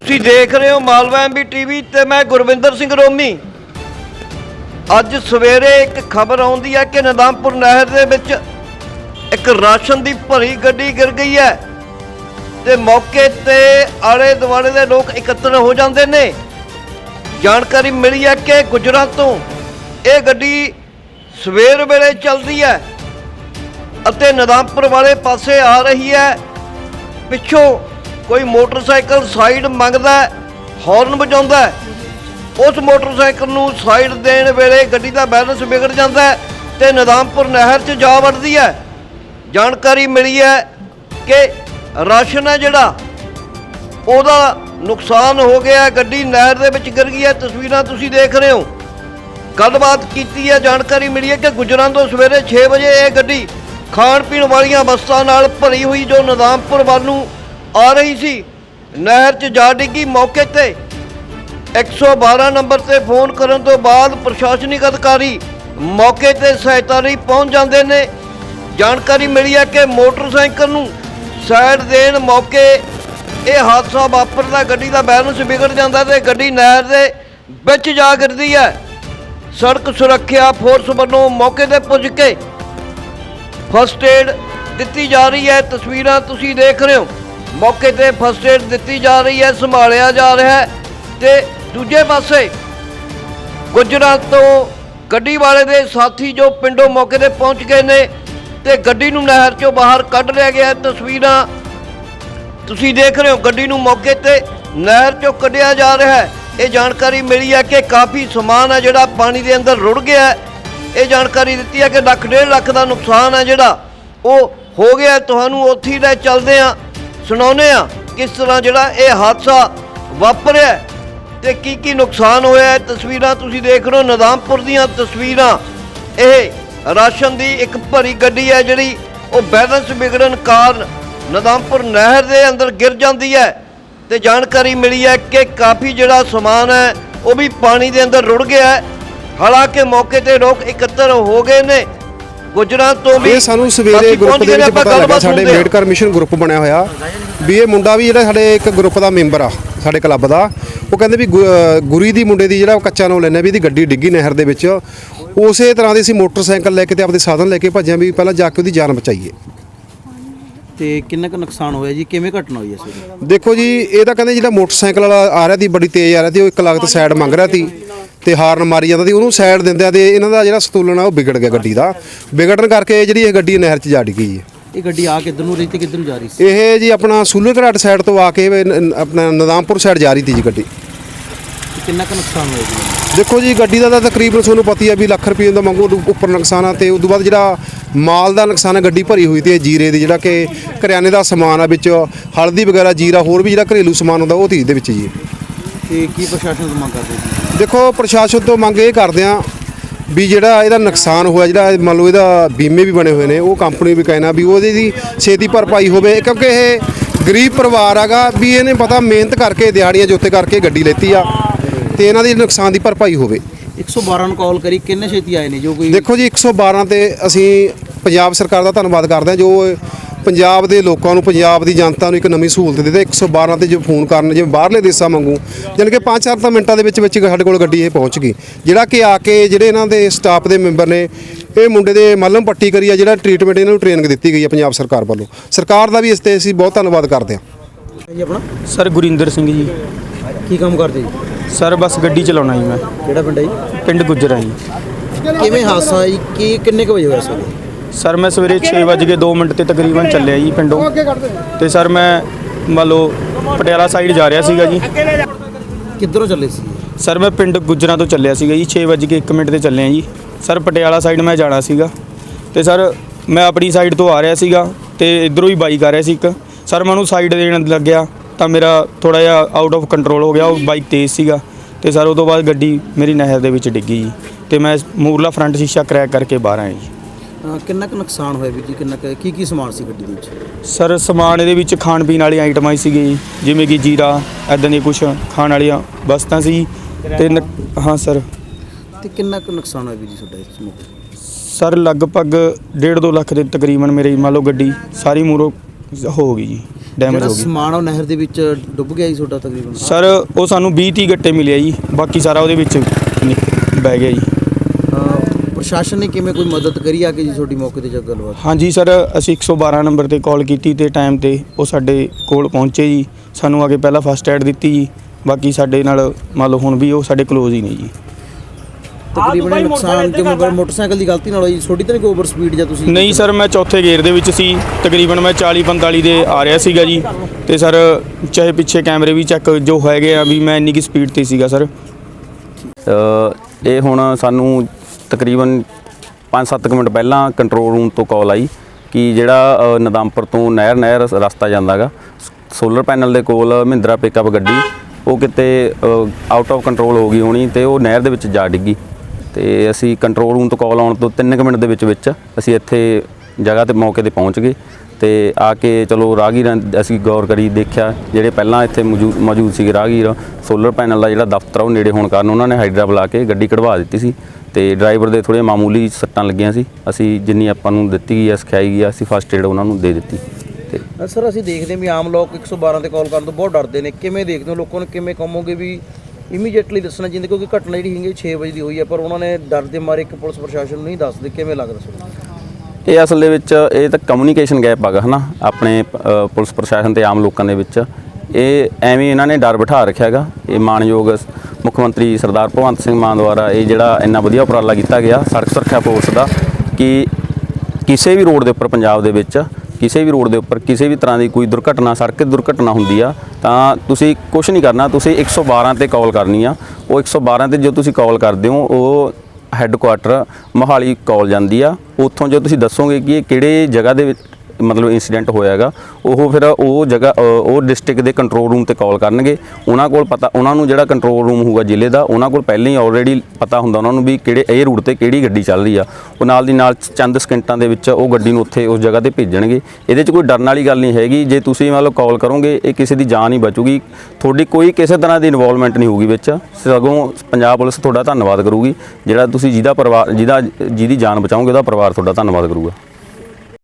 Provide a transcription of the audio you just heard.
ਤੁਸੀਂ ਦੇਖ ਰਹੇ ਹੋ ਮਾਲਵਾ ਐਮਬੀ ਟੀਵੀ ਤੇ ਮੈਂ ਗੁਰਵਿੰਦਰ ਸਿੰਘ ਰੋਮੀ। ਅੱਜ ਸਵੇਰੇ ਇੱਕ ਖਬਰ ਆਉਂਦੀ ਹੈ ਕਿ ਨਦਾਮਪੁਰ ਨਹਿਰ ਦੇ ਵਿੱਚ ਇੱਕ ਰਾਸ਼ਨ ਦੀ ਭਰੀ ਗੱਡੀ ਗਿਰ ਗਈ ਹੈ। ਤੇ ਮੌਕੇ ਤੇ ਆਲੇ ਦੁਆਲੇ ਦੇ ਲੋਕ ਇਕੱਤਰ ਹੋ ਜਾਂਦੇ ਨੇ। ਜਾਣਕਾਰੀ ਮਿਲੀ ਹੈ ਕਿ ਗੁਜਰਾਤ ਤੋਂ ਇਹ ਗੱਡੀ ਸਵੇਰ ਵੇਲੇ ਚੱਲਦੀ ਹੈ ਅਤੇ ਨਦਾਮਪੁਰ ਵਾਲੇ ਪਾਸੇ ਆ ਰਹੀ ਹੈ। ਪਿੱਛੋਂ ਕੋਈ ਮੋਟਰਸਾਈਕਲ ਸਾਈਡ ਮੰਗਦਾ ਹਾਰਨ ਵਜਾਉਂਦਾ ਉਸ ਮੋਟਰਸਾਈਕਲ ਨੂੰ ਸਾਈਡ ਦੇਣ ਵੇਲੇ ਗੱਡੀ ਦਾ ਬੈਲੈਂਸ ਵਿਗੜ ਜਾਂਦਾ ਹੈ ਤੇ ਨਦਾਮਪੁਰ ਨਹਿਰ 'ਚ ਜਾ ਵੜਦੀ ਹੈ। ਜਾਣਕਾਰੀ ਮਿਲੀ ਹੈ ਕਿ ਰਾਸ਼ਨ ਹੈ ਜਿਹੜਾ, ਉਹਦਾ ਨੁਕਸਾਨ ਹੋ ਗਿਆ ਗੱਡੀ ਨਹਿਰ ਦੇ ਵਿੱਚ ਗਿਰ ਗਈ ਹੈ, ਤਸਵੀਰਾਂ ਤੁਸੀਂ ਦੇਖ ਰਹੇ ਹੋ। ਗੱਲਬਾਤ ਕੀਤੀ ਹੈ, ਜਾਣਕਾਰੀ ਮਿਲੀ ਹੈ ਕਿ ਗੁਜਰਾਂ ਤੋਂ ਸਵੇਰੇ 6 ਵਜੇ ਇਹ ਗੱਡੀ ਖਾਣ ਪੀਣ ਵਾਲੀਆਂ ਵਸਤਾਂ ਨਾਲ ਭਰੀ ਹੋਈ ਜੋ ਨਦਾਮਪੁਰ ਵੱਲ ਨੂੰ ਆ ਰਹੀ ਸੀ, ਨਹਿਰ 'ਚ ਜਾ ਡਿੱਗੀ। ਮੌਕੇ ਤੇ 112 ਨੰਬਰ ਤੇ ਫੋਨ ਕਰਨ ਤੋਂ ਬਾਅਦ ਪ੍ਰਸ਼ਾਸਨਿਕ ਅਧਿਕਾਰੀ ਮੌਕੇ ਤੇ ਸਹਾਇਤਾ ਲਈ ਪਹੁੰਚ ਜਾਂਦੇ ਨੇ। ਜਾਣਕਾਰੀ ਮਿਲੀ ਹੈ ਕਿ ਮੋਟਰਸਾਈਕਲ ਨੂੰ ਸਾਈਡ ਦੇਣ ਮੌਕੇ ਇਹ ਹਾਦਸਾ ਵਾਪਰਦਾ ਗੱਡੀ ਦਾ ਬੈਲੈਂਸ ਵਿਗੜ ਜਾਂਦਾ ਤੇ ਗੱਡੀ ਨਹਿਰ ਦੇ ਵਿੱਚ ਜਾ ਗਿਰਦੀ ਹੈ। ਸੜਕ ਸੁਰੱਖਿਆ ਫੋਰਸ ਵੱਲੋਂ ਮੌਕੇ ਤੇ ਪੁੱਜ ਕੇ ਫਸਟ ਏਡ ਦਿੱਤੀ ਜਾ ਰਹੀ ਹੈ। ਤਸਵੀਰਾਂ ਤੁਸੀਂ ਦੇਖ ਰਹੇ ਹੋ। ਮੌਕੇ ਤੇ ਫਸਟ ਏਡ ਦਿੱਤੀ ਜਾ ਰਹੀ ਹੈ, ਸੰਭਾਲਿਆ ਜਾ ਰਿਹਾ ਹੈ ਤੇ ਦੂਜੇ ਪਾਸੇ ਗੁਜਰਾਤ ਤੋਂ ਗੱਡੀ ਵਾਲੇ ਦੇ ਸਾਥੀ ਜੋ ਪਿੰਡੋਂ ਮੌਕੇ ਤੇ ਪਹੁੰਚ ਗਏ ਨੇ ਤੇ ਗੱਡੀ ਨੂੰ ਨਹਿਰ ਚੋਂ ਬਾਹਰ ਕੱਢ ਲਿਆ ਗਿਆ। ਤਸਵੀਰਾਂ ਤੁਸੀਂ ਦੇਖ ਰਹੇ ਹੋ, ਗੱਡੀ ਨੂੰ ਮੌਕੇ ਤੇ ਨਹਿਰ ਚੋਂ ਕੱਢਿਆ ਜਾ ਰਿਹਾ ਹੈ। ਇਹ ਜਾਣਕਾਰੀ ਮਿਲੀ ਹੈ ਕਿ ਕਾਫੀ ਸਮਾਨ ਹੈ ਜਿਹੜਾ ਪਾਣੀ ਦੇ ਅੰਦਰ ਰੁੜ ਗਿਆ ਹੈ। ਇਹ ਜਾਣਕਾਰੀ ਦਿੱਤੀ ਹੈ ਕਿ ਲੱਖ ਡੇਢ ਲੱਖ ਦਾ ਨੁਕਸਾਨ ਹੈ ਜਿਹੜਾ, ਉਹ ਹੋ ਗਿਆ ਤੁਹਾਨੂੰ ਉੱਥੇ ਹੀ ਲੈ ਚੱਲਦੇ ਆ ਸੁਣਾਉਨੇ ਆ ਕਿਸ ਤਰ੍ਹਾਂ ਜਿਹੜਾ ਇਹ ਹਾਦਸਾ ਵਾਪਰਿਆ ਹੈ ਤੇ ਕੀ ਕੀ ਨੁਕਸਾਨ ਹੋਇਆ ਹੈ। ਤਸਵੀਰਾਂ ਤੁਸੀਂ ਦੇਖ ਰਹੇ ਹੋ ਨਦਾਮਪੁਰ ਦੀਆਂ ਤਸਵੀਰਾਂ। ਇਹ ਰਾਸ਼ਨ ਦੀ ਇੱਕ ਭਰੀ ਗੱਡੀ ਹੈ ਜਿਹੜੀ ਉਹ ਬੈਲੈਂਸ ਵਿਗੜਨ ਕਾਰਨ ਨਦਾਮਪੁਰ ਨਹਿਰ ਦੇ ਅੰਦਰ ਗਿਰ ਜਾਂਦੀ ਹੈ ਤੇ ਜਾਣਕਾਰੀ ਮਿਲੀ ਹੈ ਕਿ ਕਾਫੀ ਜਿਹੜਾ ਸਮਾਨ ਹੈ ਉਹ ਵੀ ਪਾਣੀ ਦੇ ਅੰਦਰ ਰੁੜ ਗਿਆ ਹੈ। ਹਾਲਾਂਕਿ ਮੌਕੇ ਤੇ ਲੋਕ ਇਕੱਤਰ ਹੋ ਗਏ ਨੇ। ਗੁਜਰਾਤ ਤੋਂ ਵੀ ਇਹ ਸਾਨੂੰ ਸਵੇਰੇ ਗਰੁੱਪ ਦੇ ਵਿੱਚ ਪਤਾ ਲੱਗਾ ਸਾਡੇ। ਅੰਬੇਡਕਰ ਮਿਸ਼ਨ ਗਰੁੱਪ ਬਣਿਆ ਹੋਇਆ। ਵੀ ਇਹ ਮੁੰਡਾ ਵੀ ਜਿਹੜਾ ਸਾਡੇ ਇੱਕ ਗਰੁੱਪ ਦਾ ਮੈਂਬਰ ਆ। ਸਾਡੇ ਕਲੱਬ ਦਾ ਉਹ ਕਹਿੰਦੇ ਵੀ ਗੁਰੀ ਦੀ ਮੁੰਡੇ ਦੀ ਜਿਹੜਾ ਉਹ ਕੱਚਾ ਨਾਮ ਲੈਣਾ ਵੀ ਇਹਦੀ ਗੱਡੀ ਡਿੱਗੀ ਨਹਿਰ ਦੇ ਵਿੱਚ। ਉਸੇ ਤਰ੍ਹਾਂ ਦੇ ਅਸੀਂ ਮੋਟਰਸਾਈਕਲ ਲੈ ਕੇ ਤੇ ਆਪਦੇ ਸਾਧਨ ਲੈ ਕੇ ਭੱਜਿਆ ਵੀ ਪਹਿਲਾਂ ਜਾ ਕੇ ਉਹਦੀ ਜਾਨ ਬਚਾਈਏ। ਤੇ ਕਿੰਨਾ ਕੁ ਨੁਕਸਾਨ ਹੋਇਆ ਜੀ? ਕਿਵੇਂ ਘਟਨਾ ਹੋਈ ਇਸ ਦੇਖੋ ਜੀ ਇਹ ਤਾਂ ਕਹਿੰਦੇ ਜਿਹੜਾ ਮੋਟਰਸਾਈਕਲ ਵਾਲਾ ਆ ਰਿਹਾ ਸੀ ਬੜੀ ਤੇਜ਼ ਆ ਰਿਹਾ ਸੀ ਉਹ ਇੱਕ ਲੱਖ ਤੋਂ ਸਾਈਡ ਮੰਗ ਰਿਹਾ ਸੀ ਤੇ ਹਾਰਨ ਮਾਰੀ ਜਾਂਦਾ ਸੀ ਉਹਨੂੰ ਸਾਈਡ ਦਿੰਦਿਆਂ ਤੇ ਇਹਨਾਂ ਦਾ ਜਿਹੜਾ ਸੰਤੁਲਨ ਆ ਉਹ ਵਿਗੜ ਗਿਆ ਗੱਡੀ ਦਾ। ਵਿਗੜਨ ਕਰਕੇ ਜਿਹੜੀ ਇਹ ਗੱਡੀ ਨਹਿਰ 'ਚ ਜਾ ਡਿੱਗੀ ਹੈ ਇਹ ਗੱਡੀ ਆ ਕਿੱਧਰ ਨੂੰ ਰਹੀ ਤੇ ਕਿੱਧਰ ਨੂੰ ਜਾ ਰਹੀ ਸੀ? ਇਹ ਜੀ ਆਪਣਾ ਸੂਲਰ ਘਰਾਟ ਸਾਈਡ ਤੋਂ ਆ ਕੇ ਇਹ ਨ- ਨ- ਆਪਣਾ ਨਦਾਮਪੁਰ ਸਾਈਡ ਜਾ ਰਹੀ ਸੀ ਜੀ ਗੱਡੀ। ਤੇ ਕਿੰਨਾ ਕੁ ਨੁਕਸਾਨ ਹੋਇਆ ਜੀ? ਦੇਖੋ ਜੀ ਗੱਡੀ ਦਾ ਤਾਂ ਤਕਰੀਬਨ ਤੁਹਾਨੂੰ ਪਤਾ ਹੀ ਆ ਵੀ ਲੱਖ ਰੁਪਏ ਦਾ ਮੰਗੋ ਉਦੋਂ ਉੱਪਰ ਨੁਕਸਾਨ ਆ ਤੇ ਉਸ ਤੋਂ ਬਾਅਦ ਜਿਹੜਾ ਮਾਲ ਦਾ ਨੁਕਸਾਨ ਆ ਗੱਡੀ ਭਰੀ ਹੋਈ ਤੇ ਜੀਰੇ ਦੀ ਜਿਹੜਾ ਕਿ ਕਰਿਆਨੇ ਦਾ ਸਮਾਨ ਆ ਵਿੱਚ ਹਲਦੀ ਵਗੈਰਾ ਜੀਰਾ ਹੋਰ ਵੀ ਜਿਹੜਾ ਘਰੇਲੂ ਸਮਾਨ ਹੁੰਦਾ ਉਹ ਤੀ ਦੇ ਵਿੱਚ ਜੀ। ਤੇ ਕੀ ਪ੍ਰਸ਼ਾਸਨ ਤੋਂ ਮੰਗ ਕਰਦੇ ਜੀ? ਦੇਖੋ ਪ੍ਰਸ਼ਾਸਨ ਤੋਂ ਮੰਗ ਇਹ ਕਰਦੇ ਆ ਵੀ ਜਿਹੜਾ ਇਹਦਾ ਨੁਕਸਾਨ ਹੋਇਆ ਜਿਹੜਾ ਮੰਨ ਲਓ ਇਹਦਾ ਬੀਮੇ ਵੀ ਬਣੇ ਹੋਏ ਨੇ ਉਹ ਕੰਪਨੀ ਵੀ ਕਹਿਣਾ ਵੀ ਉਹਦੀ ਦੀ ਛੇਤੀ ਭਰਪਾਈ ਹੋਵੇ। ਕਿਉਂਕਿ ਇਹ ਗਰੀਬ ਪਰਿਵਾਰ ਹੈਗਾ ਵੀ ਇਹਨੇ ਪਤਾ ਮਿਹਨਤ ਕਰਕੇ ਦਿਹਾੜੀਆਂ ਜੋਤੇ ਕਰਕੇ ਗੱਡੀ ਲੈਤੀ ਆ ਤੇ ਇਹਨਾਂ ਦੀ ਨੁਕਸਾਨ ਦੀ ਭਰਪਾਈ ਹੋਵੇ। 112 ਨੂੰ ਕਾਲ ਕਰੀ ਕਿੰਨੇ ਛੇਤੀ ਆਏ ਨੇ ਜੋ ਕੋਈ ਦੇਖੋ ਜੀ 112 ਤੇ ਅਸੀਂ ਪੰਜਾਬ ਸਰਕਾਰ ਦਾ ਧੰਨਵਾਦ ਕਰਦੇ ਹਾਂ ਜੋ ਪੰਜਾਬ ਦੇ ਲੋਕਾਂ ਨੂੰ ਪੰਜਾਬ ਦੀ ਜਨਤਾ ਨੂੰ ਇੱਕ ਨਵੀਂ ਸਹੂਲਤ ਦਿੱਤੀ 112 ਤੇ ਜੋ ਫੋਨ ਕਰਨ ਜਿਵੇਂ ਬਾਹਰਲੇ ਦੇਸ਼ਾਂ ਵਾਂਗੂ ਜਾਣੀ ਕਿ 5-4 ਤਾਂ ਮਿੰਟਾਂ ਦੇ ਵਿੱਚ ਵਿੱਚ ਸਾਡੇ ਕੋਲ ਗੱਡੀ ਇਹ ਪਹੁੰਚ ਗਈ। ਜਿਹੜਾ ਕਿ ਆ ਕੇ ਜਿਹੜੇ ਇਹਨਾਂ ਦੇ ਸਟਾਫ ਦੇ ਮੈਂਬਰ ਨੇ ਇਹ ਮੁੰਡੇ ਦੇ ਮਲਮ ਪੱਟੀ ਕਰੀ ਆ ਜਿਹੜਾ ਟ੍ਰੀਟਮੈਂਟ ਇਹਨਾਂ ਨੂੰ ਟ੍ਰੇਨਿੰਗ ਦਿੱਤੀ ਗਈ ਹੈ ਪੰਜਾਬ ਸਰਕਾਰ ਵੱਲੋਂ। ਸਰਕਾਰ ਦਾ ਵੀ ਇਸ ਤੇ ਅਸੀਂ ਬਹੁਤ ਧੰਨਵਾਦ ਕਰਦੇ ਹਾਂ। ਜੀ ਆਪਣਾ? ਸਰ ਗੁਰਿੰਦਰ ਸਿੰਘ ਜੀ। ਕੀ ਕੰਮ ਕਰਦੇ ਜੀ? ਸਰ ਬਸ ਗੱਡੀ ਚਲਾਉਣਾ ਜੀ ਮੈਂ। ਕਿਹੜਾ ਪਿੰਡ ਹੈ ਜੀ? ਪਿੰਡ ਗੁੱਜਰਾਂ ਜੀ। ਕਿਵੇਂ ਹਾਦਸਾ ਹੋਇਆ ਜੀ? ਕੀ ਕਿੰਨੇ ਕੁ ਵਜੇ ਹੋਇਆ ਸਵੇਰੇ? ਸਰ ਮੈਂ ਸਵੇਰੇ 6:02 ਮਿੰਟ ਤੇ ਤਕਰੀਬਨ ਚੱਲਿਆ ਜੀ ਪਿੰਡੋਂ। ਤੇ ਸਰ ਮੈਂ ਮੰਨ ਲਓ ਪਟਿਆਲਾ ਸਾਈਡ ਜਾ ਰਿਹਾ ਸੀਗਾ ਜੀ। ਕਿੱਧਰੋਂ ਚੱਲੇ ਸੀ? ਸਰ ਮੈਂ ਪਿੰਡ ਗੁੱਜਰਾਂ ਤੋਂ ਚੱਲਿਆ ਸੀਗਾ ਜੀ। 6:01 ਮਿੰਟ ਤੇ ਚੱਲਿਆ ਜੀ। ਸਰ ਪਟਿਆਲਾ ਸਾਈਡ ਮੈਂ ਜਾਣਾ ਸੀਗਾ। ਤੇ ਸਰ ਮੈਂ ਆਪਣੀ ਸਾਈਡ ਤੋਂ ਆ ਰਿਹਾ ਸੀਗਾ ਤੇ ਇਧਰੋਂ ਹੀ ਬਾਈਕ ਆ ਰਿਹਾ ਸੀ ਇੱਕ। ਸਰ ਮੈਂ ਉਹਨੂੰ ਸਾਈਡ ਦੇਣ ਲੱਗਿਆ ਤਾਂ ਮੇਰਾ ਥੋੜਾ ਜਿਹਾ ਆਊਟ ਆਫ ਕੰਟਰੋਲ ਹੋ ਗਿਆ। ਉਹ ਬਾਈਕ ਤੇਜ਼ ਸੀਗਾ। ਤੇ ਸਰ ਉਹ ਤੋਂ ਬਾਅਦ ਗੱਡੀ ਮੇਰੀ ਨਹਿਰ ਦੇ ਵਿੱਚ ਡਿੱਗੀ ਜੀ। ਤੇ ਮੈਂ ਮੂਰਲਾ ਫਰੰਟ ਸ਼ੀਸ਼ਾ ਕ੍ਰੈਕ ਕਰਕੇ ਬਾਹਰ ਆਇਆ ਜੀ। ਅ, ਕਿੰਨਾ ਕੁ ਨੁਕਸਾਨ ਹੋਇਆ ਵੀਰ ਜੀ? ਕਿੰਨਾ ਕੁ ਕੀ ਕੀ ਸਮਾਨ ਸੀ ਗੱਡੀ ਦੇ ਵਿੱਚ? ਸਰ ਸਮਾਨ ਇਹਦੇ ਵਿੱਚ ਖਾਣ ਪੀਣ ਵਾਲੀਆਂ ਆਈਟਮਾਂ ਹੀ ਸੀਗੇ ਜੀ ਜਿਵੇਂ ਕਿ ਜੀਰਾ ਐਦਾਂ ਦੀ ਕੁਝ ਖਾਣ ਵਾਲੀਆਂ ਵਸਤਾਂ ਸੀ ਤੇ ਨ- ਹਾਂ ਸਰ। ਤੇ ਕਿੰਨਾ ਕੁ ਨੁਕਸਾਨ ਹੋਇਆ ਵੀਰ ਜੀ ਤੁਹਾਡਾ ਇਸ ਮੌਕੇ? ਸਰ ਲਗਭਗ 1.5 2 ਲੱਖ ਦੇ ਤਕਰੀਬਨ ਮੇਰੀ ਮੰਨ ਲਓ ਗੱਡੀ ਸਾਰੀ ਮੂਰੋ ਹੋ ਗਈ ਜੀ ਡੈਮੇਜ ਜਿਹੜਾ ਹੋ ਗਈ। ਸਮਾਨ ਉਹ ਨਹਿਰ ਦੇ ਵਿੱਚ ਡੁੱਬ ਗਿਆ ਜੀ ਤੁਹਾਡਾ ਤਕਰੀਬਨ? ਸਰ ਉਹ ਸਾਨੂੰ 20 30 ਗੱਟੇ ਮਿਲਿਆ ਜੀ ਬਾਕੀ ਸਾਰਾ ਉਹਦੇ ਵਿੱਚ ਨਿਕ- ਬਹਿ ਗਿਆ ਜੀ। ਪ੍ਰਸ਼ਾਸਨ ਨੇ ਕਿਵੇਂ ਕੋਈ ਮਦਦ ਕਰੀ ਆ ਕੇ ਜੀ ਤੁਹਾਡੀ ਮੌਕੇ ਤੇ ਜਦ ਗੱਲਬਾਤ? ਹਾਂਜੀ ਸਰ ਅਸੀਂ 112 ਨੰਬਰ ਤੇ ਕਾਲ ਕੀਤੀ ਤੇ ਟਾਈਮ ਤੇ ਉਹ ਸਾਡੇ ਕੋਲ ਪਹੁੰਚੇ ਜੀ। ਸਾਨੂੰ ਆ ਕੇ ਪਹਿਲਾਂ ਫਸਟ ਐਡ ਦਿੱਤੀ ਜੀ। ਬਾਕੀ ਸਾਡੇ ਨਾਲ ਮੰਨ ਲਓ ਹੁਣ ਵੀ ਉਹ ਸਾਡੇ ਕਲੋਜ਼ ਹੀ ਨੇ ਜੀ। ਤਕਰੀਬਨ ਨੁਕਸਾਨ ਪਰ ਮੋਟਰਸਾਈਕਲ ਦੀ ਗਲਤੀ ਨਾਲ ਹੋਈ ਜੀ, ਤੁਹਾਡੀ ਤਾਂ ਨਹੀਂ ਕੋਈ ਓਵਰ ਸਪੀਡ ਜਾਂ ਤੁਸੀਂ ਨਹੀਂ ਸਰ ਮੈਂ ਚੌਥੇ ਗੇਅਰ ਦੇ ਵਿੱਚ ਸੀ। ਤਕਰੀਬਨ ਮੈਂ 40 45 ਦੇ ਆ ਰਿਹਾ ਸੀਗਾ ਜੀ। ਤੇ ਸਰ ਚਾਹੇ ਪਿੱਛੇ ਕੈਮਰੇ ਵੀ ਚੈੱਕ ਜੋ ਹੈਗੇ ਆ ਵੀ ਮੈਂ ਇੰਨੀ ਕੀ ਸਪੀਡ ਤੇ ਸੀਗਾ ਸਰ। ਇਹ ਹੁਣ ਸਾਨੂੰ ਤਕਰੀਬਨ 5-7 ਮਿੰਟ ਪਹਿਲਾਂ ਕੰਟਰੋਲ ਰੂਮ ਤੋਂ ਕਾਲ ਆਈ ਕਿ ਜਿਹੜਾ ਅ, ਤੋਂ ਨਹਿਰ ਨਹਿਰ ਸ- ਰਸਤਾ ਜਾਂਦਾਗਾ। ਸੋਲਰ ਪੈਨਲ ਦੇ ਕੋਲ ਮਹਿੰਦਰਾ ਪਿਕਅਪ ਗੱਡੀ ਉਹ ਕਿਤੇ ਆਊਟ ਆਫ ਕੰਟਰੋਲ ਹੋ ਗਈ ਹੋਣੀ ਤੇ ਉਹ ਨਹਿਰ ਦੇ ਵਿੱਚ ਜਾ ਡਿੱਗੀ। ਤੇ ਅਸੀਂ ਕੰਟਰੋਲ ਰੂਮ ਤੋਂ ਕਾਲ ਆਉਣ ਤੋਂ 3 ਮਿੰਟ ਦੇ ਵਿੱਚ ਵਿੱਚ ਅਸੀਂ ਇੱਥੇ ਜਗ੍ਹਾ ਤੇ ਮੌਕੇ ਤੇ ਪਹੁੰਚ ਗਏ ਤੇ ਆ ਕੇ ਚਲੋ ਰਾਹਗੀਰਾਂ ਅਸੀਂ ਗੌਰ ਕਰੀ ਦੇਖਿਆ ਜਿਹੜੇ ਪਹਿਲਾਂ ਇੱਥੇ ਮੌਜੂ- ਮੌਜੂਦ ਸੀ ਰਾਹਗੀਰ ਸੋਲਰ ਪੈਨਲ ਦਾ ਜਿਹੜਾ ਦਫ਼ਤਰ ਆ ਉਹ ਨੇੜੇ ਹੋਣ ਕਾਰਨ ਉਹਨਾਂ ਨੇ ਹਾਈਡਰਾ ਬੁਲਾ ਕੇ ਗੱਡੀ ਕਢਵਾ ਦਿੱਤੀ ਸੀ। ਤੇ ਡਰਾਈਵਰ ਦੇ ਥੋੜ੍ਹੀਆਂ ਮਾਮੂਲੀ ਸੱਟਾਂ ਲੱਗੀਆਂ ਸੀ। ਅਸੀਂ ਜਿੰਨੀ ਆਪਾਂ ਨੂੰ ਦਿੱਤੀ ਗਈ ਆ ਸਿਖਾਈ ਗਈ ਆ ਅਸੀਂ ਫਸਟ ਏਡ ਉਹਨਾਂ ਨੂੰ ਦੇ ਦਿੱਤੀ। ਤੇ ਸਰ ਅਸੀਂ ਦੇਖਦੇ ਹਾਂ ਵੀ ਆਮ ਲੋਕ 112 ਤੇ ਕਾਲ ਕਰਨ ਤੋਂ ਬਹੁਤ ਡਰਦੇ ਨੇ। ਕਿਵੇਂ ਦੇਖਦੇ ਹੋ? ਲੋਕਾਂ ਨੂੰ ਕਿਵੇਂ ਕਹੋਗੇ ਵੀ ਇਮੀਡੀਏਟਲੀ ਦੱਸਣਾ ਚਾਹੀਦਾ? ਕਿਉਂਕਿ ਘਟਨਾ ਜਿਹੜੀ ਹੈਗੀ 6 ਵਜੇ ਦੀ ਹੋਈ ਹੈ ਪਰ ਉਹਨਾਂ ਨੇ ਡਰ ਦੇ ਮਾਰੇ ਇੱਕ ਪੁਲਿਸ ਪ੍ਰਸ਼ਾਸਨ ਨੂੰ ਨਹੀਂ ਦੱਸਦੇ। ਕਿਵੇਂ ਲੱਗਦਾ ਤੁਹਾਨੂੰ ਇਹ ਅਸਲ ਦੇ ਵਿੱਚ ਇਹ ਤਾਂ ਕਮਿਊਨੀਕੇਸ਼ਨ ਗੈਪ ਹੈਗਾ ਹਨਾ ਆਪਣੇ ਅ, ਪੁਲਿਸ ਪ੍ਰਸ਼ਾਸਨ ਤੇ ਆਮ ਲੋਕਾਂ ਦੇ ਵਿੱਚ। ਇਹ ਐਵੇਂ ਇਹਨਾਂ ਨੇ ਡਰ ਬਿਠਾ ਰੱਖਿਆ ਹੈਗਾ ਇਹ ਮਾਨਯੋਗ ਮੁੱਖ ਮੰਤਰੀ ਸਰਦਾਰ ਭਗਵੰਤ ਸਿੰਘ ਮਾਨ ਦੁਆਰਾ ਇਹ ਜਿਹੜਾ ਇੰਨਾ ਵਧੀਆ ਉਪਰਾਲਾ ਕੀਤਾ ਗਿਆ ਸੜਕ ਸੁਰੱਖਿਆ ਫੋਰਸ ਦਾ, ਕਿ ਕਿਸੇ ਵੀ ਰੋਡ ਦੇ ਉੱਪਰ ਪੰਜਾਬ ਦੇ ਵਿੱਚ, ਕਿਸੇ ਵੀ ਰੋਡ ਦੇ ਉੱਪਰ ਕਿਸੇ ਵੀ ਤਰ੍ਹਾਂ ਦੀ ਕੋਈ ਦੁਰਘਟਨਾ, ਸੜਕ ਦੁਰਘਟਨਾ ਹੁੰਦੀ ਆ, ਤਾਂ ਤੁਸੀਂ ਕੁਝ ਨਹੀਂ ਕਰਨਾ, ਤੁਸੀਂ 112 ਤੇ ਕਾਲ ਕਰਨੀ ਆ। ਉਹ 112 ਤੇ ਜੋ ਤੁਸੀਂ ਕਾਲ ਕਰਦੇ ਹੋ, ਉਹ ਹੈੱਡਕੁਆਟਰ ਮੋਹਾਲੀ ਕਾਲ ਜਾਂਦੀ ਆ। ਉੱਥੋਂ ਜੋ ਤੁਸੀਂ ਦੱਸੋਗੇ ਕਿ ਇਹ ਕਿਹੜੇ ਜਗ੍ਹਾ ਦੇ ਵਿੱਚ ਮਤਲਬ ਇਨਸੀਡੈਂਟ ਹੋਇਆ ਹੈਗਾ ਉਹ ਫਿਰ ਉਹ ਜਗ੍ਹਾ ਉਹ ਡਿਸਟ੍ਰਿਕਟ ਦੇ ਕੰਟਰੋਲ ਰੂਮ ਤੇ ਕਾਲ ਕਰਨਗੇ। ਉਹਨਾਂ ਕੋਲ ਪਤਾ, ਉਹਨਾਂ ਨੂੰ ਜਿਹੜਾ ਕੰਟਰੋਲ ਰੂਮ ਹੋਊਗਾ ਜ਼ਿਲ੍ਹੇ ਦਾ, ਉਹਨਾਂ ਕੋਲ ਪਹਿਲਾਂ ਹੀ ਆਲਰੇਡੀ ਪਤਾ ਹੁੰਦਾ ਉਹਨਾਂ ਨੂੰ ਵੀ ਕਿਹੜੇ, ਇਹ ਰੂਟ ਤੇ ਕਿਹੜੀ ਗੱਡੀ ਚੱਲ ਰਹੀ ਆ। ਉਹ ਨਾਲ ਦੀ ਨਾਲ ਚੰਦ ਸਕਿੰਟਾਂ ਦੇ ਵਿੱਚ ਉਹ ਗੱਡੀ ਨੂੰ ਉੱਥੇ ਉਸ ਜਗ੍ਹਾ ਤੇ ਭੇਜਣਗੇ। ਇਹਦੇ 'ਚ ਕੋਈ ਡਰਨ ਵਾਲੀ ਗੱਲ ਨਹੀਂ ਹੈਗੀ। ਜੇ ਤੁਸੀਂ ਮਤਲਬ ਕਾਲ ਕਰੋਗੇ, ਇਹ ਕਿਸੇ ਦੀ ਜਾਨ ਹੀ ਬਚੂਗੀ। ਤੁਹਾਡੀ ਕੋਈ ਕਿਸੇ ਤਰ੍ਹਾਂ ਦੀ ਇਨਵੋਲਵਮੈਂਟ ਨਹੀਂ ਹੋਊਗੀ ਵਿੱਚ। ਸਗੋਂ ਪੰਜਾਬ ਪੁਲਿਸ ਤੁਹਾਡਾ ਧੰਨਵਾਦ ਕਰੂਗੀ। ਜਿਹੜਾ ਤੁਸੀਂ ਜਿਹਦਾ ਪਰਿਵਾਰ, ਜਿਹਦਾ, ਜਿਹਦੀ ਜਾਨ ਬਚਾਓਗੇ, ਉਹਦਾ ਪਰਿਵਾਰ ਤੁਹਾਡਾ ਧੰਨਵਾਦ ਕਰੂਗਾ।